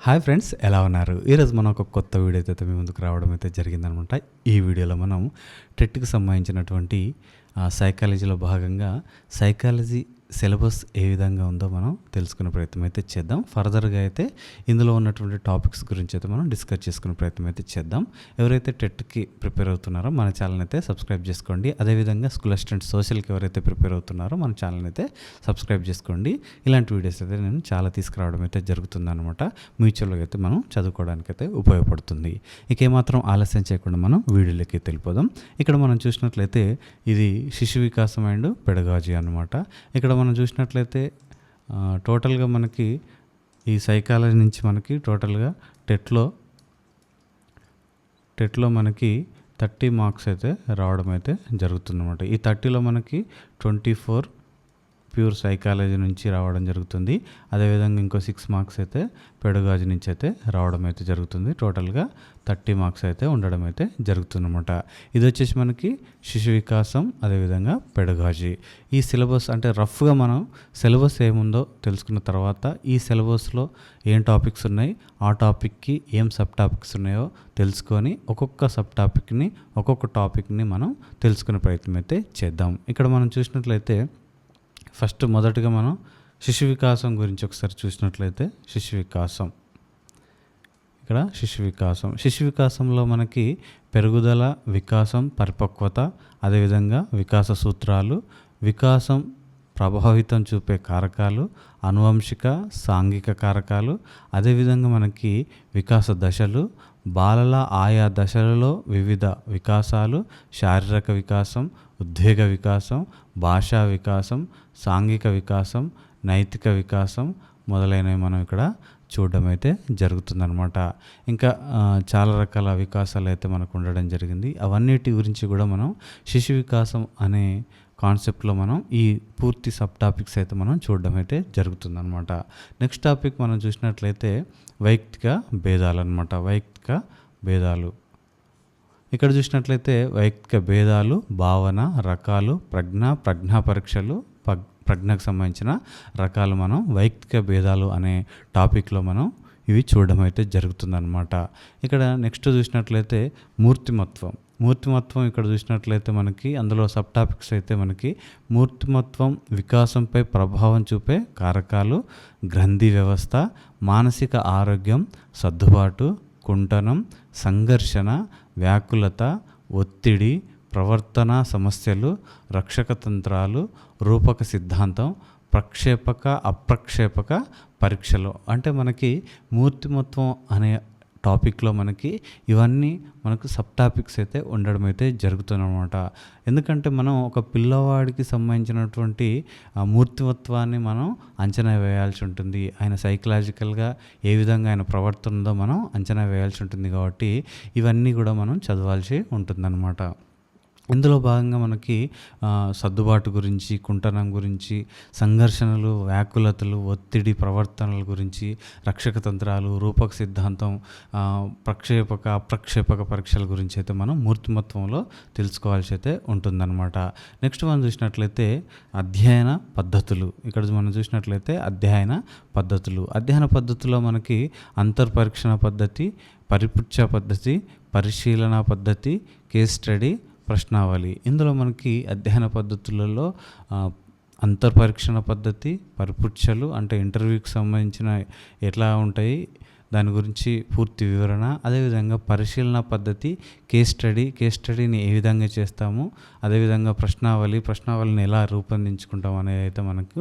Hi friends ఎలా ఉన్నారు? ఈరోజు మనం ఒక కొత్త వీడియో అయితే మీ ముందుకు రావడం అయితే జరిగిందనమాట. ఈ వీడియోలో మనం టెట్కి సంబంధించినటువంటి ఆ, సైకాలజీలో భాగంగా సైకాలజీ సిలబస్ ఏ విధంగా ఉందో మనం తెలుసుకునే ప్రయత్నం అయితే చేద్దాం. ఫర్దర్గా అయితే ఇందులో ఉన్నటువంటి టాపిక్స్ గురించి అయితే మనం డిస్కస్ చేసుకునే ప్రయత్నం అయితే చేద్దాం. ఎవరైతే టెట్కి ప్రిపేర్ అవుతున్నారో మన ఛానల్ అయితే సబ్స్క్రైబ్ చేసుకోండి. అదేవిధంగా స్కూల్ అసిస్టెంట్ సోషల్కి ఎవరైతే ప్రిపేర్ అవుతున్నారో మన ఛానల్ అయితే సబ్స్క్రైబ్ చేసుకోండి. ఇలాంటి వీడియోస్ అయితే నేను చాలా తీసుకురావడం అయితే జరుగుతుందనమాట మ్యూచువల్గా అయితే మనం చదువుకోవడానికి అయితే ఉపయోగపడుతుంది. ఇక ఏమాత్రం ఆలస్యం చేయకుండా మనం వీడియోలోకి తెలిపోదాం ఇక్కడ మనం చూసినట్లయితే ఇది శిశు వికాసం అండ్ పెడగాజీ అనమాట ఇక్కడ మనం చూసినట్లయితే టోటల్గా మనకి ఈ సైకాలజీ నుంచి మనకి టోటల్గా టెట్లో టెట్లో మనకి థర్టీ మార్క్స్ అయితే రావడం అయితే జరుగుతుందన్నమాట. ఈ థర్టీలో మనకి ట్వంటీ ఫోర్ ప్యూర్ సైకాలజీ నుంచి రావడం జరుగుతుంది. అదేవిధంగా ఇంకో సిక్స్ మార్క్స్ అయితే పెడగాజు నుంచి అయితే రావడం అయితే జరుగుతుంది. టోటల్గా థర్టీ మార్క్స్ అయితే ఉండడం అయితే జరుగుతుందన్నమాట. ఇది వచ్చేసి మనకి శిశు వికాసం అదేవిధంగా పెడగాజీ. ఈ సిలబస్ అంటే రఫ్గా మనం సిలబస్ ఏముందో తెలుసుకున్న తర్వాత ఈ సిలబస్లో ఏం టాపిక్స్ ఉన్నాయి ఆ టాపిక్కి ఏం సబ్ టాపిక్స్ ఉన్నాయో తెలుసుకొని ఒక్కొక్క సబ్ టాపిక్ని ఒక్కొక్క టాపిక్ని మనం తెలుసుకునే ప్రయత్నం అయితే చేద్దాం. ఇక్కడ మనం చూసినట్లయితే ఫస్ట్ మొదటగా మనం శిశు వికాసం గురించి ఒకసారి చూసినట్లయితే శిశు వికాసం ఇక్కడ శిశు వికాసం శిశు వికాసంలో మనకి పెరుగుదల వికాసం పరిపక్వత అదేవిధంగా వికాస సూత్రాలు వికాసం ప్రభావితం చూపే కారకాలు అనువంశిక సాంఘిక కారకాలు అదేవిధంగా మనకి వికాస దశలు బాలల ఆయా దశలలో వివిధ వికాసాలు శారీరక వికాసం ఉద్వేగ వికాసం భాషా వికాసం సాంఘిక వికాసం నైతిక వికాసం మొదలైనవి మనం ఇక్కడ చూడడం అయితే జరుగుతుందన్నమాట. ఇంకా చాలా రకాల వికాసాలు అయితే మనకు ఉండడం జరిగింది. అవన్నిటి గురించి కూడా మనం శిశు వికాసం అనే కాన్సెప్ట్లో మనం ఈ పూర్తి సబ్ టాపిక్స్ అయితే మనం చూడడం అయితే జరుగుతుందన్నమాట. నెక్స్ట్ టాపిక్ మనం చూసినట్లయితే వైయక్తిక భేదాలు అనమాట వైయక్తిక భేదాలు. ఇక్కడ చూసినట్లయితే వైయక్తిక భేదాలు భావన రకాలు ప్రజ్ఞ ప్రజ్ఞా పరీక్షలు పగ్- ప్రజ్ఞకు సంబంధించిన రకాలు మనం వైయక్తిక భేదాలు అనే టాపిక్లో మనం ఇవి చూడడం అయితే జరుగుతుందన్నమాట. ఇక్కడ నెక్స్ట్ చూసినట్లయితే మూర్తిమత్వం. మూర్తిమత్వం ఇక్కడ చూసినట్లయితే మనకి అందులో సబ్ టాపిక్స్ అయితే మనకి మూర్తిమత్వం వికాసంపై ప్రభావం చూపే కారకాలు గ్రంథి వ్యవస్థ మానసిక ఆరోగ్యం సర్దుబాటు కుంటనం సంఘర్షణ వ్యాకులత ఒత్తిడి ప్రవర్తన సమస్యలు రక్షక తంత్రాలు రూపక సిద్ధాంతం ప్రక్షేపక అప్రక్షేపక పరీక్షలు. అంటే మనకి మూర్తిమత్వం అనే టాపిక్లో మనకి ఇవన్నీ మనకు సబ్ టాపిక్స్ అయితే ఉండడం అయితే జరుగుతుందన్నమాట. ఎందుకంటే మనం ఒక పిల్లవాడికి సంబంధించినటువంటి మూర్తివత్వాన్ని మనం అంచనా వేయాల్సి ఉంటుంది. ఆయన సైకలాజికల్గా ఏ విధంగా ఆయన ప్రవర్తన ఉందో మనం అంచనా వేయాల్సి ఉంటుంది కాబట్టి ఇవన్నీ కూడా మనం చదవాల్సి ఉంటుందన్నమాట. ఇందులో భాగంగా మనకి సర్దుబాటు గురించి కుంటనం గురించి సంఘర్షణలు వ్యాకులతలు ఒత్తిడి ప్రవర్తనల గురించి రక్షక తంత్రాలు రూపక సిద్ధాంతం ప్రక్షేపక అప్రక్షేపక పరీక్షల గురించి అయితే మనం మూర్తిమత్వంలో తెలుసుకోవాల్సి అయితే ఉంటుందన్నమాట. నెక్స్ట్ మనం చూసినట్లయితే అధ్యయన పద్ధతులు. ఇక్కడ మనం చూసినట్లయితే అధ్యయన పద్ధతులు. అధ్యయన పద్ధతిలో మనకి అంతర్పరీక్షణ పద్ధతి పరిపుచ్చ పద్ధతి పరిశీలన పద్ధతి కేస్ స్టడీ ప్రశ్నావళి ఇందులో మనకి అధ్యయన పద్ధతులలో అంతర్పరీక్షణ పద్ధతి పరిపుచ్చలు అంటే ఇంటర్వ్యూకి సంబంధించిన ఎట్లా ఉంటాయి దాని గురించి పూర్తి వివరణ అదేవిధంగా పరిశీలన పద్ధతి కేస్ స్టడీ కేస్ స్టడీని ఏ విధంగా చేస్తాము అదేవిధంగా ప్రశ్నావళి ప్రశ్నావళిని ఎలా రూపొందించుకుంటాం అనేది అయితే మనకు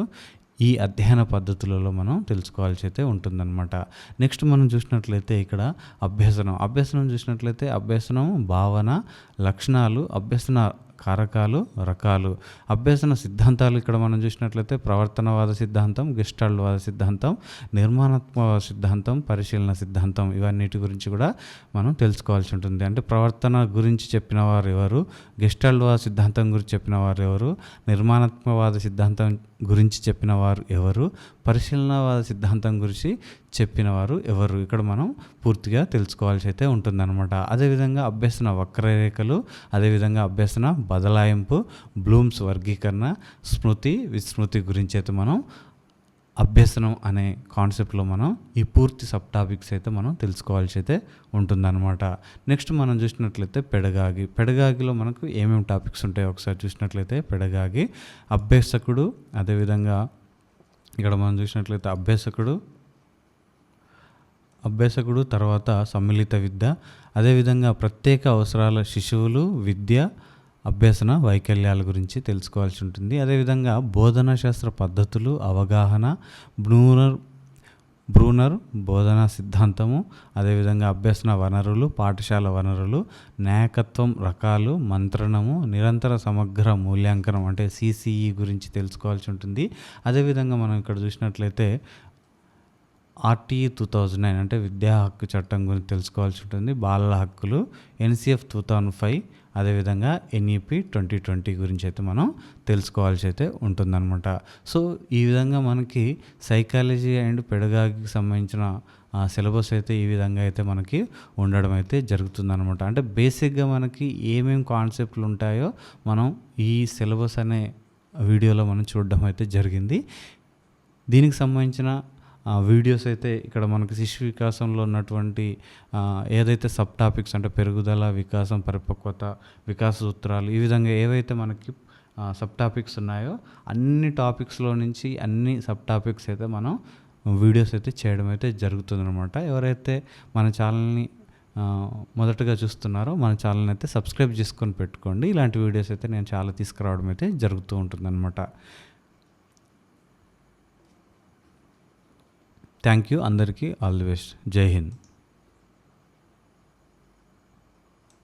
ఈ అధ్యయన పద్ధతులలో మనం తెలుసుకోవాల్సి అయితే ఉంటుందన్నమాట. నెక్స్ట్ మనం చూసినట్లయితే ఇక్కడ అభ్యసనం. అభ్యసనం చూసినట్లయితే అభ్యసనం భావన లక్షణాలు అభ్యసన కారకాలు రకాలు. అభ్యసన సిద్ధాంతాలు ఇక్కడ మనం చూసినట్లయితే ప్రవర్తనవాద సిద్ధాంతం గెస్టాల్వాద సిద్ధాంతం నిర్మాణాత్మక సిద్ధాంతం పరిశీలన సిద్ధాంతం ఇవన్నిటి గురించి కూడా మనం తెలుసుకోవాల్సి ఉంటుంది. అంటే ప్రవర్తన గురించి చెప్పిన వారు ఎవరు? గెస్టాల్వాద సిద్ధాంతం గురించి చెప్పిన వారు ఎవరు? నిర్మాణాత్మకవాద సిద్ధాంతం గురించి చెప్పిన వారు ఎవరు? పరిశీలనవాద సిద్ధాంతం గురించి చెప్పిన వారు ఎవరు? ఇక్కడ మనం పూర్తిగా తెలుసుకోవాల్సి అయితే ఉంటుందన్నమాట. అదేవిధంగా అభ్యసన వక్రరేఖలు అదేవిధంగా అభ్యసన బదలాయింపు బ్లూమ్స్ వర్గీకరణ స్మృతి విస్మృతి గురించి అయితే మనం అభ్యసనం అనే కాన్సెప్ట్లో మనం ఈ పూర్తి సబ్ టాపిక్స్ అయితే మనం తెలుసుకోవాల్సి అయితే ఉంటుందన్నమాట. నెక్స్ట్ మనం చూసినట్లయితే పెడగాగి. పెడగాగిలో మనకు ఏమేమి టాపిక్స్ ఉంటాయో ఒకసారి చూసినట్లయితే పెడగాగి అభ్యసకుడు అదేవిధంగా ఇక్కడ మనం చూసినట్లయితే అభ్యసకుడు అభ్యాసకుడు తర్వాత సమ్మిళిత విద్య అదేవిధంగా ప్రత్యేక అవసరాల శిశువులు విద్య అభ్యసన వైకల్యాల గురించి తెలుసుకోవాల్సి ఉంటుంది. అదేవిధంగా బోధనా శాస్త్ర పద్ధతులు అవగాహన బ్రూనర్ బ్రూనర్ బోధనా సిద్ధాంతము అదేవిధంగా అభ్యసన వనరులు పాఠశాల వనరులు నాయకత్వం రకాలు మంత్రణము నిరంతర సమగ్ర మూల్యాంకనం అంటే సిసిఈ గురించి తెలుసుకోవాల్సి ఉంటుంది. అదేవిధంగా మనం ఇక్కడ చూసినట్లయితే ఆర్టీఈ టూ థౌజండ్ నైన్ అంటే విద్యా హక్కు చట్టం గురించి తెలుసుకోవాల్సి ఉంటుంది. బాలల హక్కులు ఎన్సిఎఫ్ టూ థౌజండ్ ఫైవ్ అదేవిధంగా ఎన్ఈపి ట్వంటీ ట్వంటీ గురించి అయితే మనం తెలుసుకోవాల్సి అయితే ఉంటుందన్నమాట. సో ఈ విధంగా మనకి సైకాలజీ అండ్ పెడగాకి సంబంధించిన సిలబస్ అయితే ఈ విధంగా అయితే మనకి ఉండడం అయితే జరుగుతుందన్నమాట. అంటే బేసిక్గా మనకి ఏమేమి కాన్సెప్ట్లు ఉంటాయో మనం ఈ సిలబస్ అనే వీడియోలో మనం చూడడం అయితే జరిగింది. దీనికి సంబంధించిన వీడియోస్ అయితే ఇక్కడ మనకి శిశు వికాసంలో ఉన్నటువంటి ఏదైతే సబ్ టాపిక్స్ అంటే పెరుగుదల వికాసం పరిపక్వత వికాస సూత్రాలు ఈ విధంగా ఏవైతే మనకి సబ్ టాపిక్స్ ఉన్నాయో అన్ని టాపిక్స్లో నుంచి అన్ని సబ్ టాపిక్స్ అయితే మనం వీడియోస్ అయితే చేయడం అయితే జరుగుతుందనమాట ఎవరైతే మన ఛానల్ని మొదటగా చూస్తున్నారో మన ఛానల్ని అయితే సబ్స్క్రైబ్ చేసుకొని పెట్టుకోండి. ఇలాంటి వీడియోస్ అయితే నేను చాలా తీసుకురావడం అయితే జరుగుతూ ఉంటుందన్నమాట. థ్యాంక్ యూ అందరికీ ఆల్ ది బెస్ట్ జై హింద్